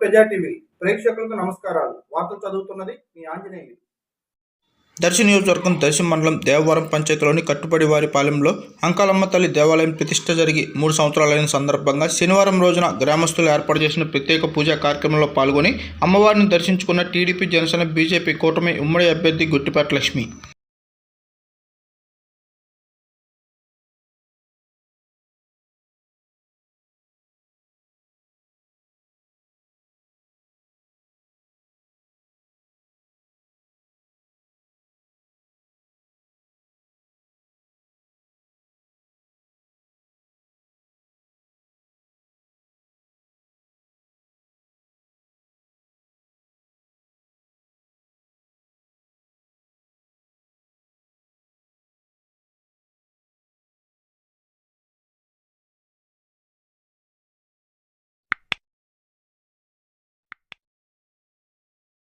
ప్రజా టీవీ. ప్రేక్షకులకు నమస్కారాలు. వార్తలు చదువుతున్నది మీ ఆంజనేయులు. దర్శి నియోజకవర్గం దర్శి మండలం దేవవరం పంచాయతీలోని కట్టుబడి వారి పాలెంలో అంకాలమ్మ తల్లి దేవాలయం ప్రతిష్ట జరిగి మూడు సంవత్సరాలైన సందర్భంగా శనివారం రోజున గ్రామస్తులు ఏర్పాటు చేసిన ప్రత్యేక పూజా కార్యక్రమంలో పాల్గొని అమ్మవారిని దర్శించుకున్న టీడీపీ జనసేన బీజేపీ కూటమి ఉమ్మడి అభ్యర్థి గుట్టిపాటి లక్ష్మి.